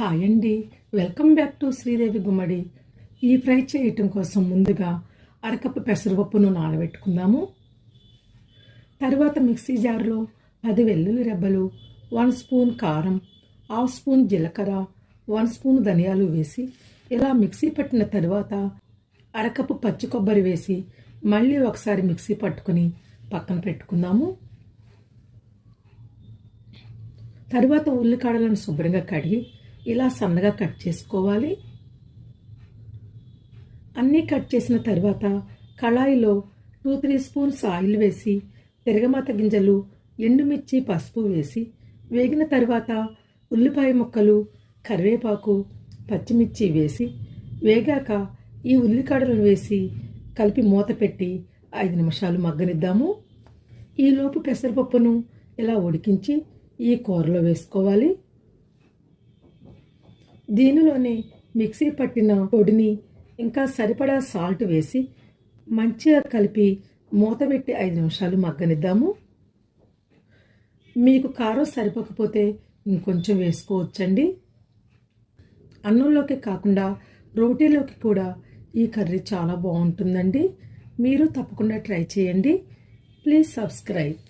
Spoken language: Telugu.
హాయ్ అండి. Welcome back to Sridevi Gummadi. ఈ ఫ్రై చేయటం కోసం ముందుగా అరకప్పు పెసరపప్పును నానబెట్టుకుందాము. తర్వాత మిక్సీ జార్లో పది వెల్లుల్లి రెబ్బలు వన్ స్పూన్ కారం హాఫ్ స్పూన్ జీలకర్ర వన్ స్పూన్ ధనియాలు వేసి ఇలా మిక్సీ పట్టిన తర్వాత అరకప్పు పచ్చి కొబ్బరి వేసి మళ్ళీ ఒకసారి మిక్సీ పట్టుకుని పక్కన పెట్టుకుందాము. తరువాత ఉల్లికాడలను శుభ్రంగా కడిగి ఇలా సన్నగా కట్ చేసుకోవాలి. అన్నీ కట్ చేసిన తర్వాత కళాయిలో టూ త్రీ స్పూన్స్ ఆయిల్ వేసి తిరగమాత గింజలు ఎండుమిర్చి పసుపు వేసి వేగిన తర్వాత ఉల్లిపాయ ముక్కలు కరివేపాకు పచ్చిమిర్చి వేసి వేగాక ఈ ఉల్లికాడలను వేసి కలిపి మూత పెట్టి ఐదు నిమిషాలు మగ్గనిద్దాము. ఈలోపు పెసరపప్పును ఇలా ఉడికించి ఈ కూరలో వేసుకోవాలి. దీనిలోనే మిక్సీ పట్టిన పొడిని ఇంకా సరిపడా సాల్ట్ వేసి మంచిగా కలిపి మూత పెట్టి ఐదు నిమిషాలు మగ్గనిద్దాము. మీకు కారం సరిపోకపోతే ఇంకొంచెం వేసుకోవచ్చండి. అన్నంలోకి కాకుండా రోటీలోకి కూడా ఈ కర్రీ చాలా బాగుంటుందండి. మీరు తప్పకుండా ట్రై చేయండి. Please subscribe.